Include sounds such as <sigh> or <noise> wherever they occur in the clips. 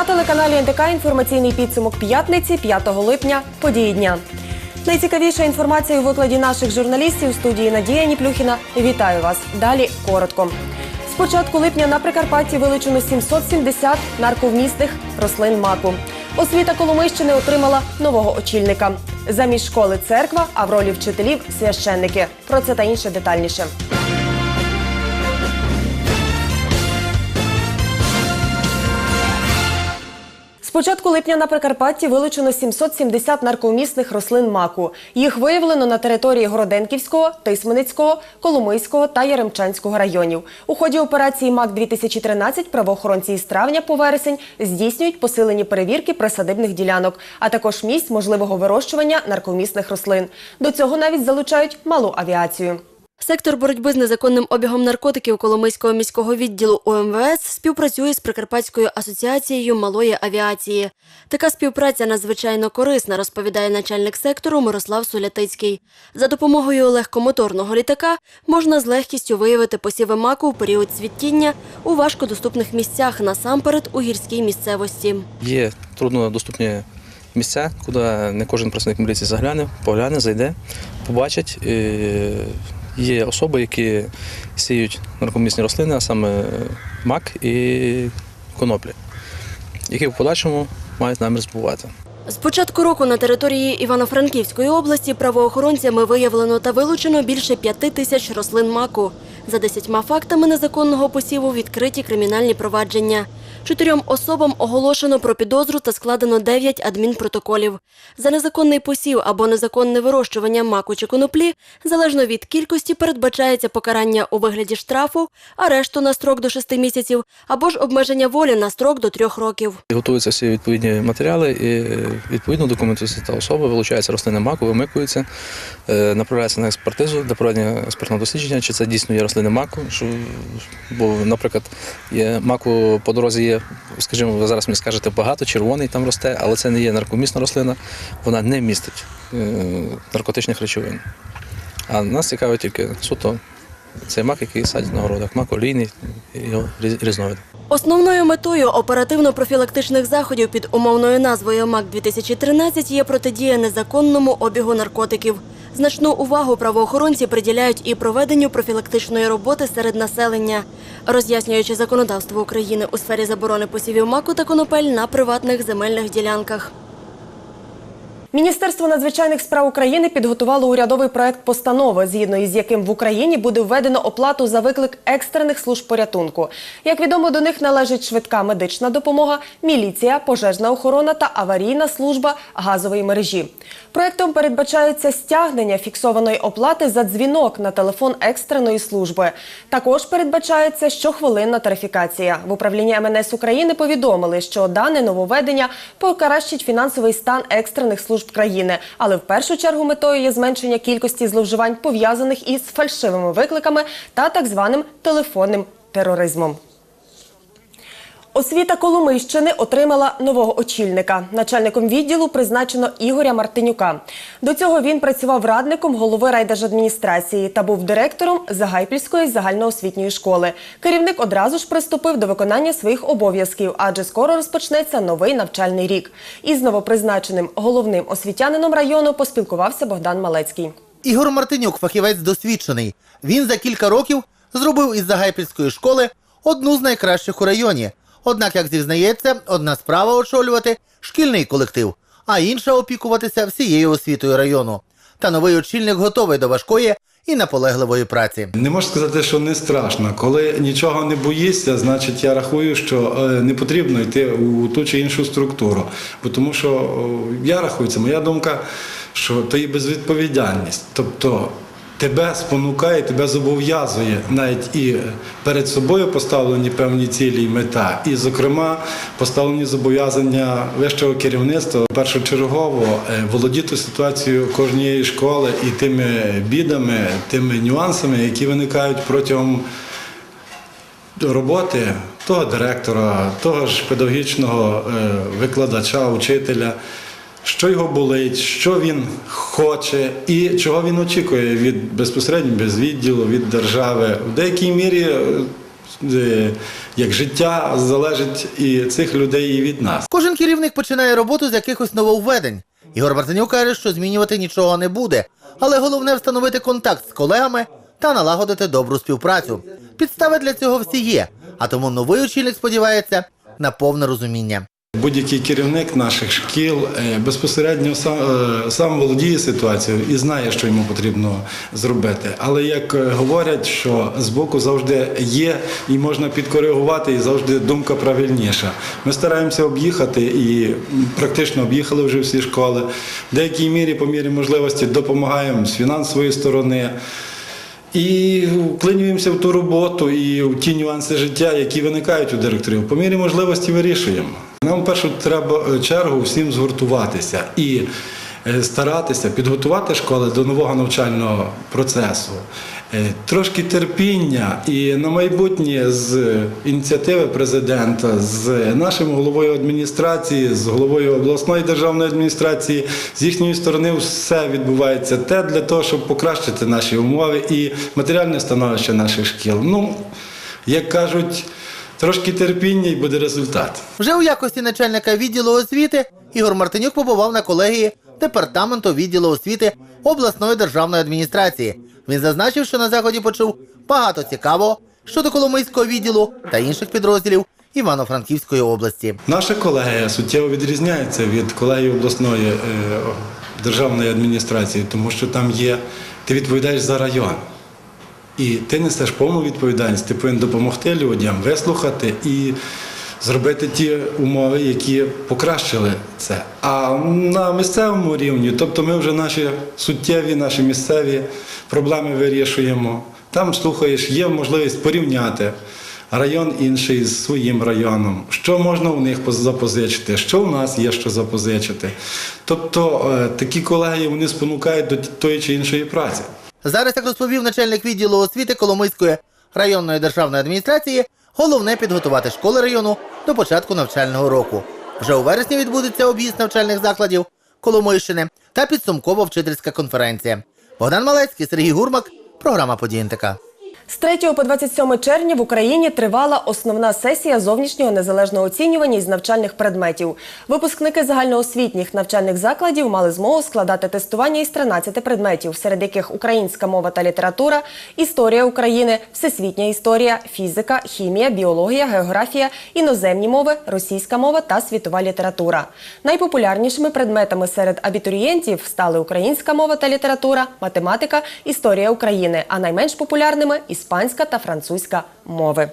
На телеканалі НТК інформаційний підсумок п'ятниці 5 липня. Події дня. Найцікавіша інформація у викладі наших журналістів у студії Надія Ніплюхіна. Вітаю вас. Далі коротко. З початку липня на Прикарпатті вилучено 770 нарковмісних рослин маку. Освіта Коломийщини отримала нового очільника. Замість школи церква, а в ролі вчителів священники. Про це та інше детальніше. З початку липня на Прикарпатті вилучено 770 наркомісних рослин маку. Їх виявлено на території Городенківського, Тисменицького, Коломийського та Яремчанського районів. У ході операції МАК-2013 правоохоронці із травня по вересень здійснюють посилені перевірки присадибних ділянок, а також місць можливого вирощування наркомісних рослин. До цього навіть залучають малу авіацію. Сектор боротьби з незаконним обігом наркотиків Коломийського міського відділу УМВС співпрацює з Прикарпатською асоціацією малої авіації. Така співпраця надзвичайно корисна, розповідає начальник сектору Мирослав Солятицький. За допомогою легкомоторного літака можна з легкістю виявити посіви маку в період цвітіння у важкодоступних місцях, насамперед у гірській місцевості. Є труднодоступні місця, куди не кожен працівник міліції загляне, погляне, зайде, побачить. Е, Є особи, які сіють наркомісні рослини, а саме мак і коноплі, які в подальшому мають намір збувати. З початку року на території Івано-Франківської області правоохоронцями виявлено та вилучено більше п'яти тисяч рослин маку. За десятьма фактами незаконного посіву відкриті кримінальні провадження. Чотирьом особам оголошено про підозру та складено дев'ять адмінпротоколів. За незаконний посів або незаконне вирощування маку чи коноплі, залежно від кількості, передбачається покарання у вигляді штрафу, арешту на строк до шести місяців або ж обмеження волі на строк до трьох років. Готуються всі відповідні матеріали, і е, відповідно документується та особа, вилучається рослини маку, вимикується, е, направляється на експертизу для проведення експертного дослідження, чи це дійсно є рослини маку. Бо, наприклад, є маку по дорозі скажімо, ви зараз мені скажете, багато, червоний там росте, але це не є наркомісна рослина, вона не містить е, наркотичних речовин. А нас цікавить тільки суто цей мак, який садять на городах, мак олійний, його різ- різновид. Основною метою оперативно-профілактичних заходів під умовною назвою МАК-2013 є протидія незаконному обігу наркотиків. Значну увагу правоохоронці приділяють і проведенню профілактичної роботи серед населення, роз'яснюючи законодавство України у сфері заборони посівів маку та конопель на приватних земельних ділянках. Міністерство надзвичайних справ України підготувало урядовий проект постанови, згідно із яким в Україні буде введено оплату за виклик екстрених служб порятунку. Як відомо, до них належить швидка медична допомога, міліція, пожежна охорона та аварійна служба газової мережі. Проектом передбачається стягнення фіксованої оплати за дзвінок на телефон екстреної служби. Також передбачається щохвилинна тарифікація. В управлінні МНС України повідомили, що дане нововведення покращить фінансовий стан екстрених служб країни, але в першу чергу метою є зменшення кількості зловживань пов'язаних із фальшивими викликами та так званим телефонним тероризмом. Освіта Коломийщини отримала нового очільника. Начальником відділу призначено Ігоря Мартинюка. До цього він працював радником голови райдержадміністрації та був директором Загайпільської загальноосвітньої школи. Керівник одразу ж приступив до виконання своїх обов'язків, адже скоро розпочнеться новий навчальний рік. Із новопризначеним головним освітянином району поспілкувався Богдан Малецький. Ігор Мартинюк фахівець досвідчений. Він за кілька років зробив із Загайпільської школи одну з найкращих у районі. Однак, як зізнається, одна справа очолювати шкільний колектив, а інша опікуватися всією освітою району. Та новий очільник готовий до важкої і наполегливої праці. Не можу сказати, що не страшно. Коли нічого не боїшся, значить я рахую, що е, не потрібно йти у ту чи іншу структуру. Бо тому що я рахую, це моя думка, що то є безвідповідальність. Тобто тебе спонукає, тебе зобов'язує навіть і перед собою поставлені певні цілі і мета, і, зокрема, поставлені зобов'язання вищого керівництва першочергово е, володіти ситуацією кожнієї школи і тими бідами, тими нюансами, які виникають протягом роботи того директора, того ж педагогічного е, викладача, учителя, що його болить, що він хоче і чого він очікує від безпосередньо без відділу, від держави. В деякій мірі е, е, як життя залежить і цих людей і від нас. Кожен керівник починає роботу з якихось нововведень. Ігор Мартинюк каже, що змінювати нічого не буде, але головне встановити контакт з колегами та налагодити добру співпрацю. Підстави для цього всі є, а тому новий очільник сподівається на повне розуміння. Будь-який керівник наших шкіл е, безпосередньо сам, е, сам володіє ситуацією і знає, що йому потрібно зробити. Але як е, говорять, що збоку завжди є і можна підкоригувати, і завжди думка правильніша. Ми стараємося об'їхати і практично об'їхали вже всі школи. В деякій мірі, по мірі можливості, допомагаємо з фінансової сторони. І вклинюємося в ту роботу і в ті нюанси життя, які виникають у директорів. По мірі можливості вирішуємо. Нам в першу е, чергу всім згуртуватися і е, старатися підготувати школи до нового навчального процесу. Е, Трошки терпіння і на майбутнє з ініціативи президента, з нашим головою адміністрації, з головою обласної державної адміністрації, з їхньої сторони все відбувається те для того, щоб покращити наші умови і матеріальне становище наших шкіл. Ну, як кажуть, трошки терпіння і буде результат. Вже у якості начальника відділу освіти Ігор Мартинюк побував на колегії департаменту відділу освіти обласної державної адміністрації. Він зазначив, що на заході почув багато цікавого щодо Коломийського відділу та інших підрозділів Івано-Франківської області. Наша колегія суттєво відрізняється від колегії обласної е, державної адміністрації, тому що там є, ти відповідаєш за район. І ти несеш повну відповідальність, ти повинен допомогти людям, вислухати і зробити ті умови, які покращили це. А на місцевому рівні, тобто ми вже наші суттєві, наші місцеві проблеми вирішуємо. Там слухаєш, є можливість порівняти район інший з своїм районом, що можна у них запозичити, що у нас є що запозичити. Тобто е, такі колегії вони спонукають до тої чи іншої праці. Зараз, як розповів начальник відділу освіти Коломийської районної державної адміністрації, головне підготувати школи району до початку навчального року. Вже у вересні відбудеться об'їзд навчальних закладів Коломийщини та підсумкова вчительська конференція. Богдан Малецький, Сергій Гурмак, програма «Події НТК». З 3 по 27 червня в Україні тривала основна сесія зовнішнього незалежного оцінювання із навчальних предметів. Випускники загальноосвітніх навчальних закладів мали змогу складати тестування із 13 предметів, серед яких українська мова та література, історія України, всесвітня історія, фізика, хімія, біологія, географія, іноземні мови, російська мова та світова література. Найпопулярнішими предметами серед абітурієнтів стали українська мова та література, математика, історія України, а найменш популярними іспанська та французька мови.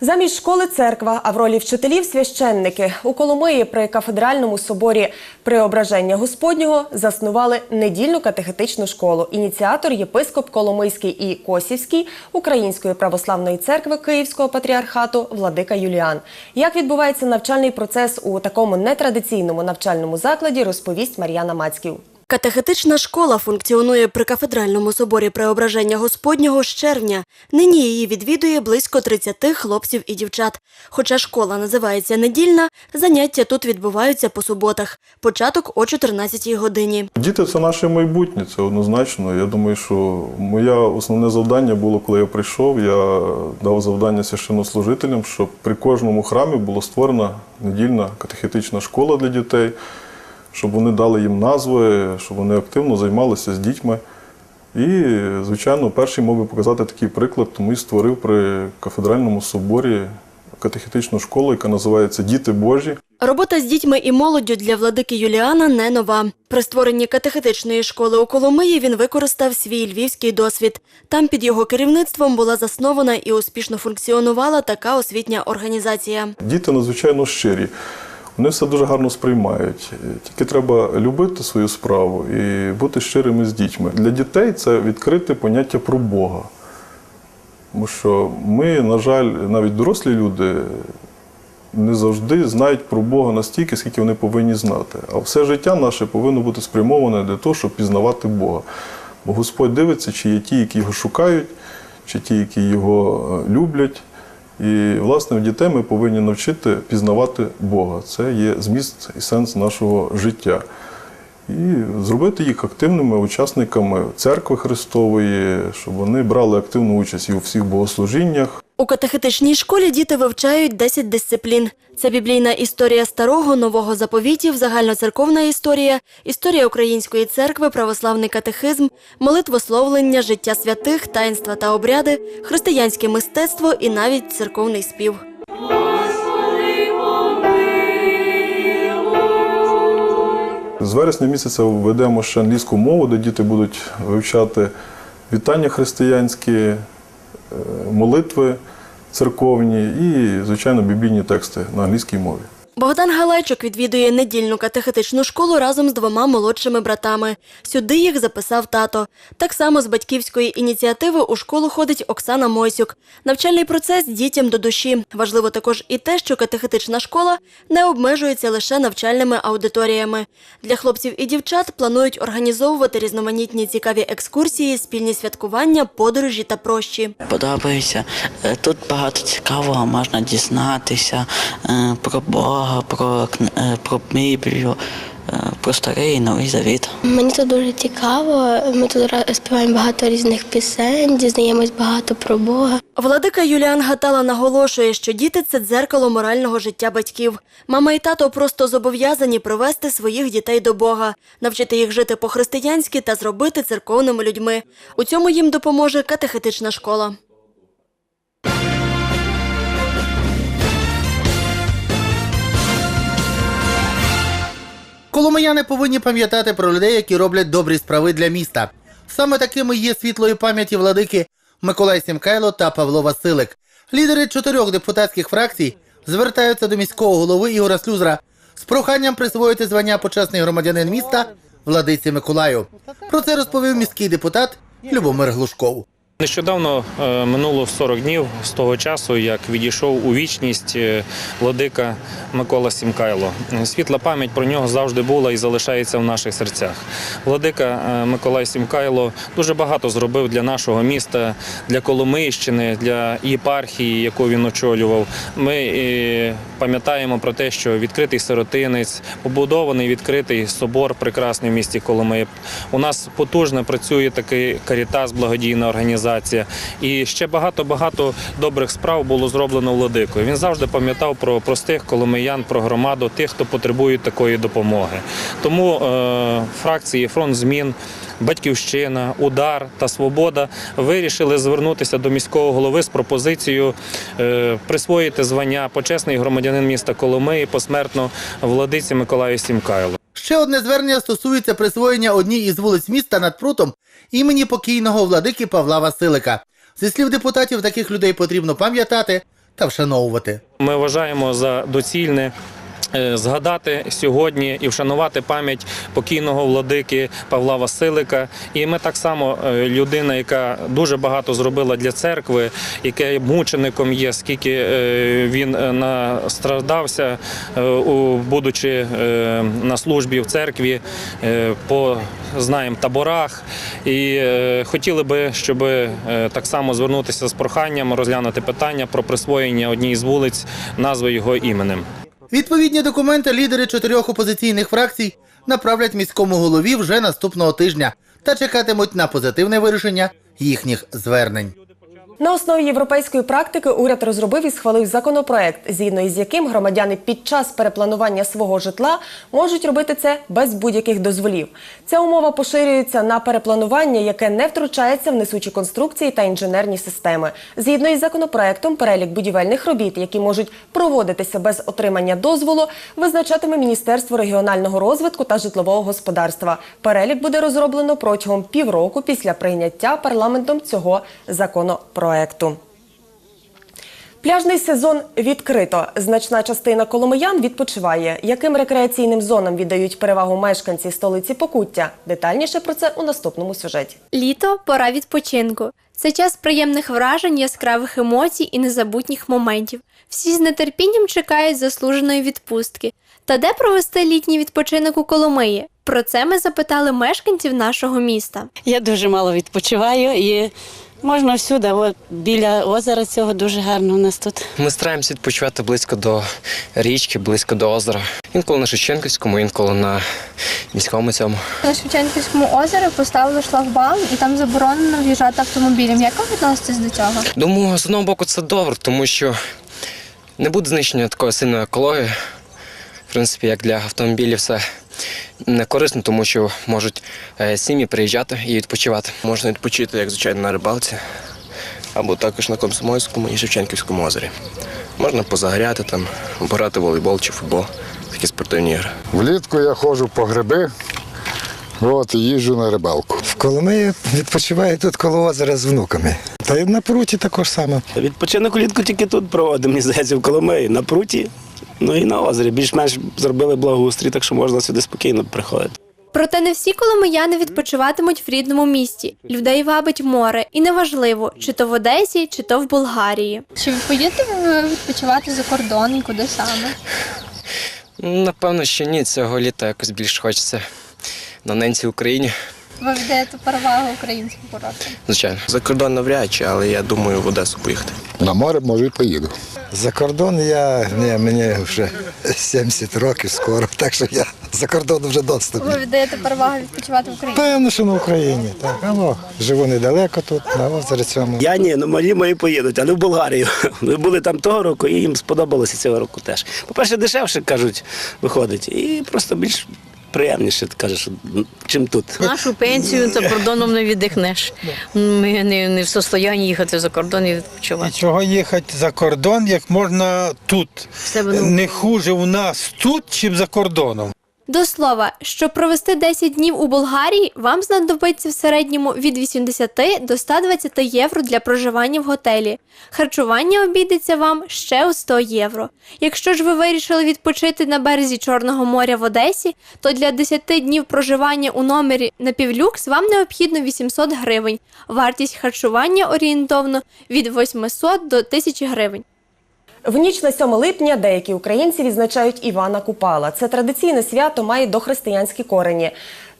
Замість школи церква, а в ролі вчителів священники у Коломиї при кафедральному соборі Преображення Господнього заснували недільну катехетичну школу. Ініціатор єпископ Коломийський і Косівський Української православної церкви Київського патріархату Владика Юліан. Як відбувається навчальний процес у такому нетрадиційному навчальному закладі, розповість Мар'яна Мацьків. Катехетична школа функціонує при кафедральному соборі Преображення Господнього з червня. Нині її відвідує близько 30 хлопців і дівчат. Хоча школа називається недільна, заняття тут відбуваються по суботах. Початок о 14 годині. Діти це наше майбутнє, це однозначно. Я думаю, що моє основне завдання було, коли я прийшов, я дав завдання священнослужителям, щоб при кожному храмі була створена недільна катехетична школа для дітей, щоб вони дали їм назви, щоб вони активно займалися з дітьми. І, звичайно, перший мог би показати такий приклад, тому і створив при кафедральному соборі катехетичну школу, яка називається Діти Божі. Робота з дітьми і молоддю для владики Юліана не нова. При створенні катехетичної школи у Коломиї він використав свій львівський досвід. Там під його керівництвом була заснована і успішно функціонувала така освітня організація. Діти надзвичайно щирі. Вони все дуже гарно сприймають. Тільки треба любити свою справу і бути щирими з дітьми. Для дітей це відкрите поняття про Бога. Тому що ми, на жаль, навіть дорослі люди не завжди знають про Бога настільки, скільки вони повинні знати. А все життя наше повинно бути спрямоване для того, щоб пізнавати Бога. Бо Господь дивиться, чи є ті, які його шукають, чи ті, які його е, люблять. І, власне, дітей ми повинні навчити пізнавати Бога. Це є зміст і сенс нашого життя. і зробити їх активними учасниками церкви Христової, щоб вони брали активну участь і у всіх богослужіннях. У катехетичній школі діти вивчають 10 дисциплін. Це біблійна історія старого, нового заповітів, загальноцерковна історія, історія української церкви, православний катехизм, молитвословлення, життя святих, таїнства та обряди, християнське мистецтво і навіть церковний спів. З вересня місяця введемо ще англійську мову, де діти будуть вивчати вітання християнські, молитви церковні і, звичайно, біблійні тексти на англійській мові. Богдан Галайчук відвідує недільну катехетичну школу разом з двома молодшими братами. Сюди їх записав тато. Так само з батьківської ініціативи у школу ходить Оксана Мойсюк. Навчальний процес дітям до душі. Важливо також і те, що катехетична школа не обмежується лише навчальними аудиторіями. Для хлопців і дівчат планують організовувати різноманітні цікаві екскурсії, спільні святкування, подорожі та прощі. подобається. Е, Тут багато цікавого можна дізнатися е, про Бога, про, кн- е, про Біблію, е, про старий і новий завіт. Мені тут дуже цікаво. Ми тут співаємо багато різних пісень, дізнаємось багато про Бога. Владика Юліан Гатала наголошує, що діти це дзеркало морального життя батьків. Мама і тато просто зобов'язані привести своїх дітей до Бога, навчити їх жити по-християнськи та зробити церковними людьми. У цьому їм допоможе катехетична школа. Коломияни повинні пам'ятати про людей, які роблять добрі справи для міста. Саме такими є світлої пам'яті владики Миколай Сімкайло та Павло Василик. Лідери чотирьох депутатських фракцій звертаються до міського голови Ігора Слюзра з проханням присвоїти звання почесний громадянин міста владиці Миколаю. Про це розповів міський депутат Любомир Глушков. Нещодавно е, минуло 40 днів з того часу, як відійшов у вічність е, владика Микола Сімкайло. Світла пам'ять про нього завжди була і залишається в наших серцях. Владика е, Миколай Сімкайло дуже багато зробив для нашого міста, для Коломийщини, для єпархії, яку він очолював. Ми пам'ятаємо про те, що відкритий сиротинець, побудований відкритий собор прекрасний в місті Коломиї. У нас потужно працює такий карітас, благодійна організація. І ще багато-багато добрих справ було зроблено владикою. Він завжди пам'ятав про простих коломиян, про громаду, тих, хто потребує такої допомоги. Тому е, фракції Фронт змін. Батьківщина, удар та свобода вирішили звернутися до міського голови з пропозицією е, присвоїти звання почесний громадянин міста Коломиї посмертно владиці Миколаю Сімкайлу. Ще одне звернення стосується присвоєння одній із вулиць міста над прутом імені покійного владики Павла Василика. Зі слів депутатів, таких людей потрібно пам'ятати та вшановувати. Ми вважаємо за доцільне. Е, Згадати сьогодні і вшанувати пам'ять покійного владики Павла Василика. І ми так само е, людина, яка дуже багато зробила для церкви, яка мучеником є, скільки е, він настраждався, будучи на службі в церкві по знаємо таборах. І хотіли би, щоб так само звернутися з проханням розглянути питання про присвоєння одній з вулиць назви його іменем. Відповідні документи лідери чотирьох опозиційних фракцій направлять міському голові вже наступного тижня та чекатимуть на позитивне вирішення їхніх звернень. На основі європейської практики уряд розробив і схвалив законопроект, згідно із яким громадяни під час перепланування свого житла можуть робити це без будь-яких дозволів. Ця умова поширюється на перепланування, яке не втручається в несучі конструкції та інженерні системи. Згідно із законопроектом, перелік будівельних робіт, які можуть проводитися без отримання дозволу, визначатиме Міністерство регіонального розвитку та житлового господарства. Перелік буде розроблено протягом півроку після прийняття парламентом цього законопроекту. Пляжний сезон відкрито. Значна частина коломиян відпочиває. Яким рекреаційним зонам віддають перевагу мешканці столиці Покуття? Детальніше про це у наступному сюжеті. Літо пора відпочинку. Це час приємних вражень, яскравих емоцій і незабутніх моментів. Всі з нетерпінням чекають заслуженої відпустки. Та де провести літній відпочинок у Коломиї? Про це ми запитали мешканців нашого міста. Я дуже мало відпочиваю і Можна всюди, от біля озера цього дуже гарно у нас тут. Ми стараємося відпочивати близько до річки, близько до озера. Інколи на Шевченківському, інколи на міському цьому. На Шевченківському озері поставили шлагбаум і там заборонено в'їжджати автомобілем. Як ви відноситесь до цього? Думаю, з одного боку це добре, тому що не буде знищення такої сильної екології. В принципі, як для автомобілів все не корисно, тому що можуть е, сім'ї приїжджати і відпочивати. Можна відпочити, як звичайно, на рибалці, або також на Комсомольському і Шевченківському озері. Можна позагоряти там, пограти волейбол чи футбол, такі спортивні ігри. Влітку я ходжу по гриби, от, і їжджу на рибалку. В Коломиї відпочиваю тут коло озера з внуками. Та й на пруті також саме. Відпочинок влітку тільки тут проводимо, мені здається, в Коломиї, на пруті, ну і на озері. Більш-менш зробили благоустрій, так що можна сюди спокійно приходити. Проте не всі коломияни відпочиватимуть в рідному місті. Людей вабить море, і неважливо, чи то в Одесі, чи то в Болгарії. Чи ви поїдете відпочивати за кордон і куди саме? Напевно, що ні, цього літа якось більш хочеться на ненці Україні, Ви віддаєте перевагу українським курортам? звичайно. За кордон навряд чи, але я думаю в Одесу поїхати. На море, може, і поїду. За кордон я ні, мені вже 70 років скоро, <laughs> так що я за кордон вже доступ. Ви віддаєте перевагу відпочивати в Україні? Певно, що на Україні. Так, алло, живу недалеко тут, на озері цьому. Я ні, ну малі мої поїдуть, але в Болгарію. <laughs> Ми були там того року і їм сподобалося цього року теж. По-перше, дешевше, кажуть, виходить, і просто більш приємніше, кажеш, чим тут. Нашу пенсію за кордоном не віддихнеш. Ми не, не в состоянні їхати за кордон і відпочивати. Чого їхати за кордон, як можна тут? Не хуже у нас тут, чим за кордоном. До слова, щоб провести 10 днів у Болгарії, вам знадобиться в середньому від 80 до 120 євро для проживання в готелі. Харчування обійдеться вам ще у 100 євро. Якщо ж ви вирішили відпочити на березі Чорного моря в Одесі, то для 10 днів проживання у номері на півлюкс вам необхідно 800 гривень. Вартість харчування орієнтовно від 800 до 1000 гривень. В ніч на 7 липня деякі українці відзначають Івана Купала. Це традиційне свято має дохристиянські корені.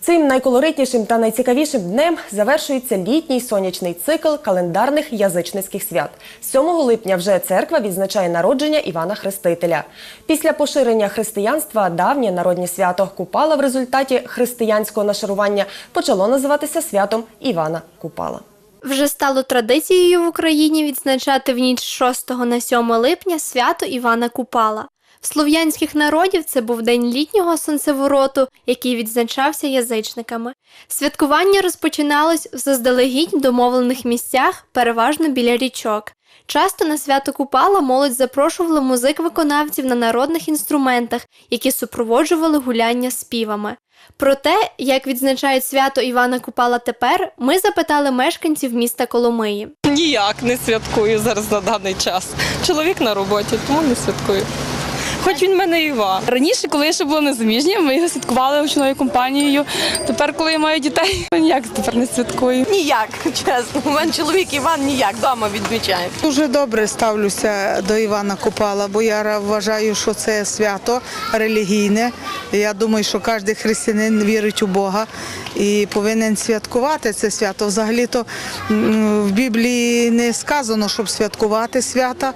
Цим найколоритнішим та найцікавішим днем завершується літній сонячний цикл календарних язичницьких свят. 7 липня вже церква відзначає народження Івана Хрестителя. Після поширення християнства давнє народнє свято Купала в результаті християнського нашарування почало називатися святом Івана Купала. Вже стало традицією в Україні відзначати в ніч 6 на 7 липня свято Івана Купала. В слов'янських народів це був день літнього сонцевороту, який відзначався язичниками. Святкування розпочиналось в заздалегідь домовлених місцях, переважно біля річок. Часто на свято Купала молодь запрошувала музик-виконавців на народних інструментах, які супроводжували гуляння співами. Про те, як відзначають свято Івана Купала тепер, ми запитали мешканців міста Коломиї. Ніяк не святкую зараз на даний час. Чоловік на роботі, тому не святкую. Хоч він мене Іван. Раніше, коли я ще була незаміжня, ми його святкували очною компанією. Тепер, коли я маю дітей, <laughs> ніяк тепер не святкую. Ніяк, чесно. У мене чоловік Іван ніяк вдома відмічає. Дуже добре ставлюся до Івана Купала, бо я вважаю, що це свято релігійне. Я думаю, що кожен християнин вірить у Бога і повинен святкувати це свято. Взагалі-то в Біблії не сказано, щоб святкувати свята.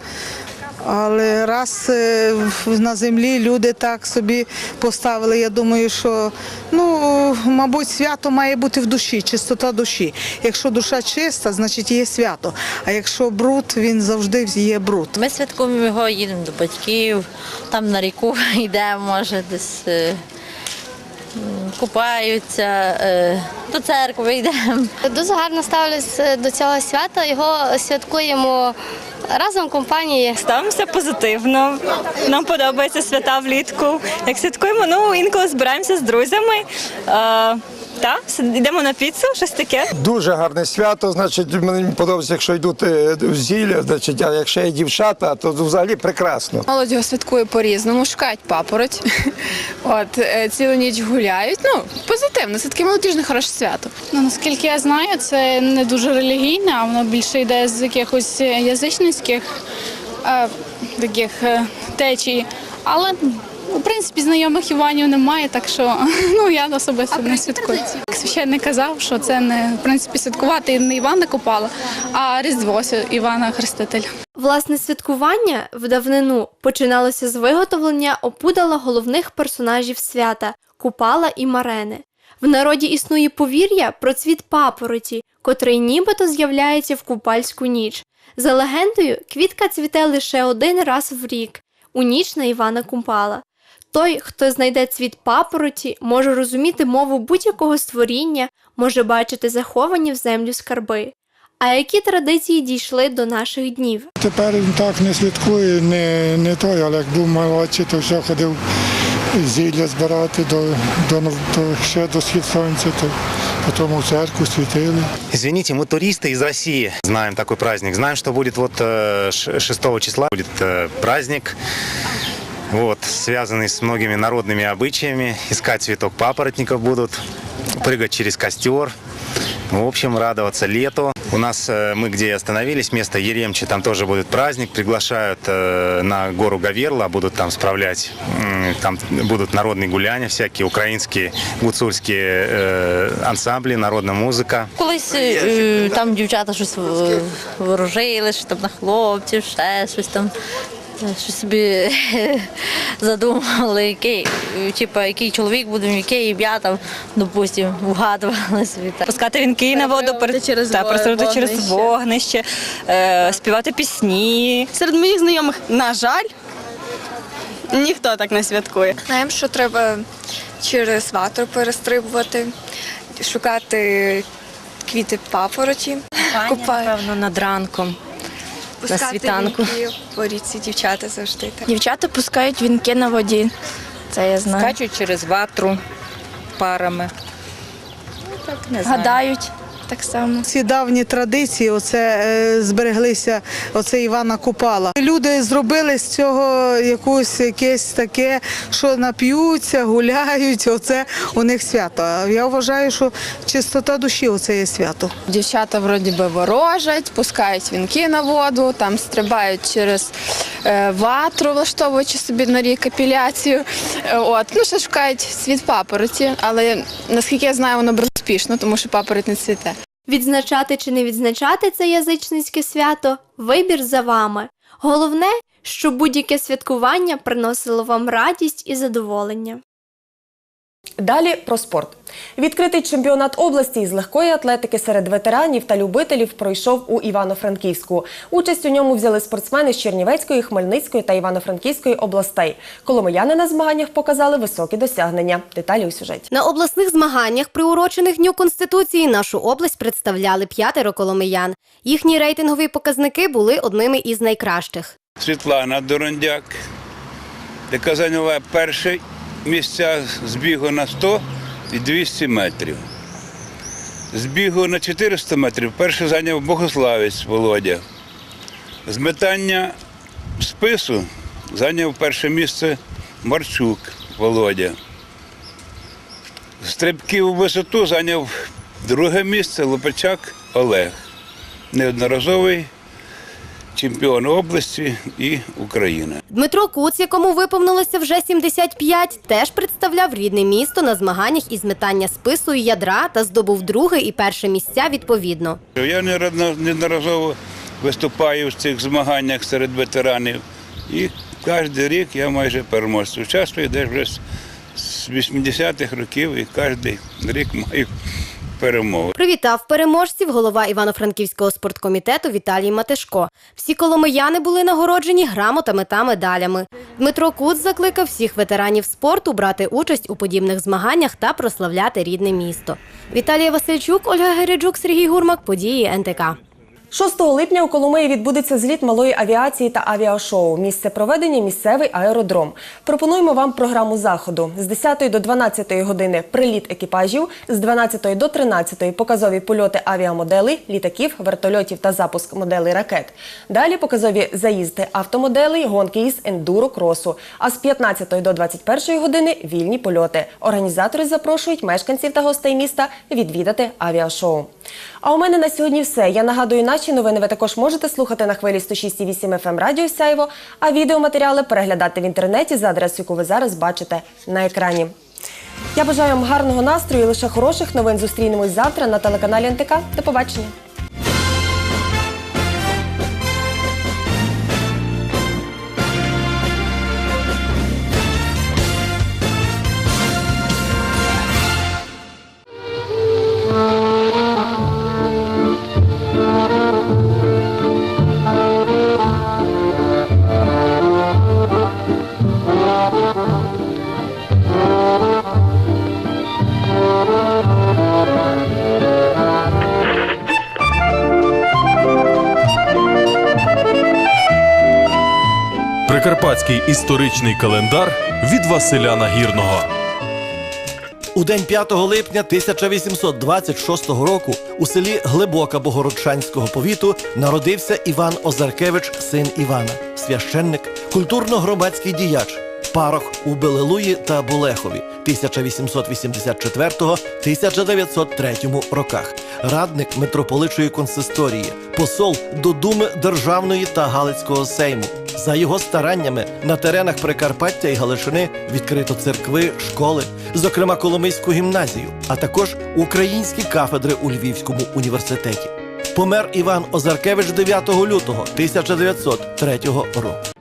Але раз е, на землі люди так собі поставили, я думаю, що ну, мабуть, свято має бути в душі, чистота душі. Якщо душа чиста, значить є свято. А якщо бруд, він завжди є бруд. Ми святкуємо його, їдемо до батьків, там на ріку <laughs> йдемо, може, десь е, купаються, е, до церкви йдемо. Дуже гарно ставлюсь до цього свята. Його святкуємо разом компанії. Ставимося позитивно. Нам подобається свята влітку. Як святкуємо, ну інколи збираємося з друзями. Е, та, йдемо на піцу, щось таке. Дуже гарне свято, значить, мені подобається, якщо йдуть е, в зілля, значить, а якщо є дівчата, то взагалі прекрасно. Молодь його святкує по-різному, шукають папороть. <laughs> От е, цілу ніч гуляють. Ну, позитивно, це таке молодіжне хороше свято. Ну, наскільки я знаю, це не дуже релігійне, а воно більше йде з якихось язичницьких е, таких е, течій. Але В принципі, знайомих Іванів немає, так що <laughs> ну я особисто не святкую. Священник казав, що це не в принципі святкувати не Івана Купала, а Різдво Івана Хрестителя. Власне святкування в давнину починалося з виготовлення опудала головних персонажів свята Купала і Марени. В народі існує повір'я про цвіт папороті, котрий нібито з'являється в купальську ніч. За легендою, квітка цвіте лише один раз в рік у ніч на Івана Купала. Той, хто знайде цвіт папороті, може розуміти мову будь-якого створіння, може бачити заховані в землю скарби. А які традиції дійшли до наших днів? Тепер він так не слідкує, не, не той, але як був молодший, то все ходив зілля збирати до, до, до, ще до схід сонця, то потім у церкву світили. Извините, мы туристы из России. Знаем такой праздник. Знаем, что будет вот э, ш- 6 числа будет э, праздник, вот, связанный с многими народными обычаями. Искать цветок папоротников будут, прыгать через костер. В общем, радоваться лету. У нас, э, мы где остановились, место Еремчи, там тоже будет праздник. Приглашают э, на гору Гаверла, будут там справлять, м, там будут народные гуляния всякие, украинские, гуцульские э, ансамблі, народна музика. Колись е, там дівчата щось в- ворожили, що там на хлопців, ще щось там. Щось собі <laughs> задумали, який, типа, який чоловік буде, яке ім'я там, допустим, вгадували собі. так. Пускати вінки на воду, перед через, та, пересадити через вогнище, е, співати пісні. Серед моїх знайомих, на жаль, ніхто так не святкує. Знаємо, що треба через ватру перестрибувати, шукати квіти папороті, Напевно, над ранком. На світанку. вінки по річці дівчата завжди. Так. Дівчата пускають вінки на воді. Це я знаю. Скачуть через ватру парами. так, не знаю. Гадають так само. Ці давні традиції, оце е, збереглися, оце Івана Купала. Люди зробили з цього якусь якесь таке, що нап'ються, гуляють. Оце у них свято. Я вважаю, що чистота душі оце є свято. Дівчата вроді би ворожать, пускають вінки на воду, там стрибають через е, ватру, влаштовуючи собі на рік апеляцію. Е, От. Ну, ще шукають світ папороті, але наскільки я знаю, воно безуспішно, тому що папороть не цвіте. Відзначати чи не відзначати це язичницьке свято вибір за вами. Головне, щоб будь-яке святкування приносило вам радість і задоволення. Далі про спорт. Відкритий чемпіонат області із легкої атлетики серед ветеранів та любителів пройшов у Івано-Франківську. Участь у ньому взяли спортсмени з Чернівецької, Хмельницької та Івано-Франківської областей. Коломияни на змаганнях показали високі досягнення. Деталі у сюжеті. На обласних змаганнях, приурочених Дню Конституції, нашу область представляли п'ятеро коломиян. Їхні рейтингові показники були одними із найкращих. Світлана Дорондяк, яка зайняла перше місця з бігу на 100 і 200 метрів. З бігу на 400 метрів перше зайняв Богославець Володя. З метання спису зайняв перше місце Марчук Володя. Стрибків у висоту зайняв друге місце Лопачак Олег. Неодноразовий чемпіон області і України. Дмитро Куц, якому виповнилося вже 75, теж представляв рідне місто на змаганнях із метання спису і ядра та здобув друге і перше місця відповідно. Я неодно- неодноразово виступаю в цих змаганнях серед ветеранів. І кожен рік я майже переможцю. Участвую десь вже з 80-х років і кожен рік маю перемогу. Привітав переможців голова Івано-Франківського спорткомітету Віталій Матешко. Всі коломияни були нагороджені грамотами та медалями. Дмитро Куц закликав всіх ветеранів спорту брати участь у подібних змаганнях та прославляти рідне місто. Віталія Васильчук, Ольга Гереджук, Сергій Гурмак. Події НТК. 6 липня у Коломиї відбудеться зліт малої авіації та авіашоу. Місце проведення місцевий аеродром. Пропонуємо вам програму заходу з 10 до 12 години приліт екіпажів, з 12 до 13 показові польоти авіамоделей, літаків, вертольотів та запуск моделей ракет. Далі показові заїзди автомоделей, гонки із ендуро кросу. А з 15 до 21 години вільні польоти. Організатори запрошують мешканців та гостей міста відвідати авіашоу. А у мене на сьогодні все. Я нагадую наші Наші новини ви також можете слухати на хвилі 106,8 FM Радіо Сяйво, а відеоматеріали переглядати в інтернеті за адресою, яку ви зараз бачите на екрані. Я бажаю вам гарного настрою і лише хороших новин. Зустрінемось завтра на телеканалі НТК. До побачення. Прикарпатський історичний календар від Василя Нагірного. У день 5 липня 1826 року у селі Глибока Богородчанського повіту народився Іван Озаркевич, син Івана, священник, культурно-громадський діяч, парох у Белелуї та Булехові 1884-1903 роках, радник митрополичої консисторії, посол до Думи Державної та Галицького сейму. За його стараннями на теренах Прикарпаття і Галичини відкрито церкви, школи, зокрема Коломийську гімназію, а також українські кафедри у Львівському університеті. Помер Іван Озаркевич 9 лютого 1903 року.